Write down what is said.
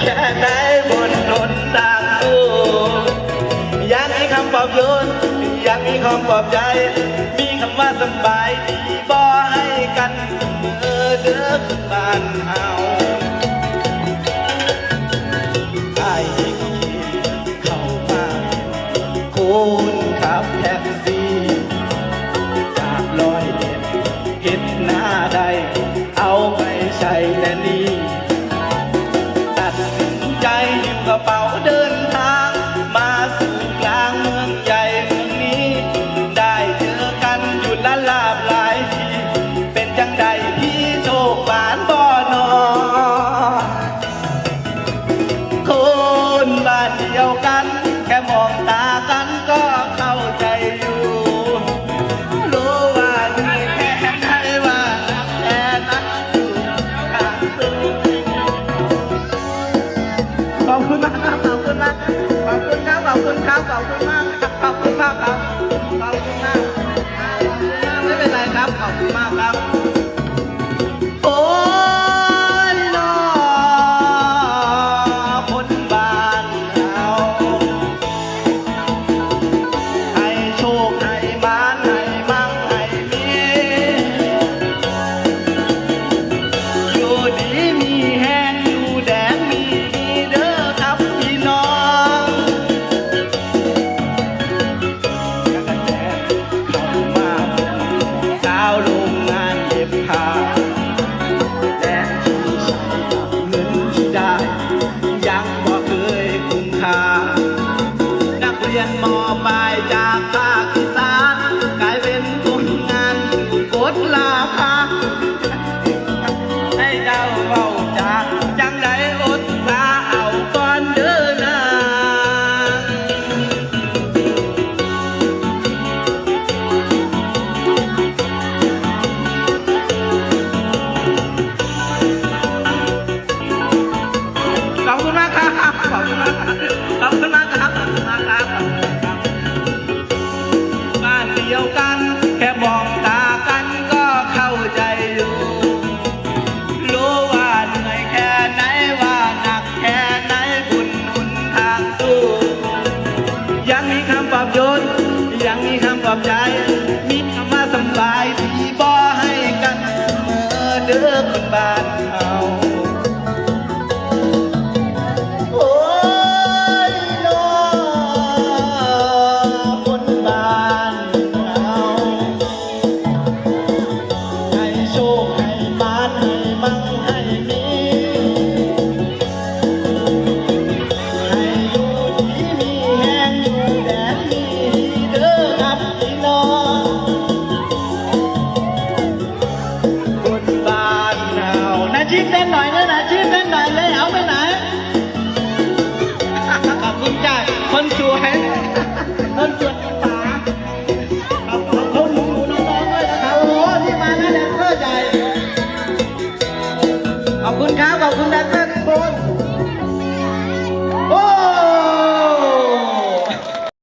แค่ไหนบนหนทางสู้อยากมีคำปลอบโยนอยากมีคำปลอบใจ มีคำว่าสบายดีบ่ให้กันเออเด้อบ้านเฮาไอ้ที่เข้ามาคุณขับแท็กซี่จากลอยเอ็ดเห็นหน้าใดเอาไปใช้และนี่ ข ค่าและที่ฉันกับเงินที่ได้ ยังบ่เคยคุ้มค่า นักเรียนมอปลายจากภาคอีสานกลายเป็นคนงานกดลาคา คำปรับยนยังมีคำปรับใจ มีคำว่าสบายดีบ่ให้กันเมอเด้อคนบ้านเฮาให้โชคให้บ้านให้มั่งให้มี Buscava o bunda.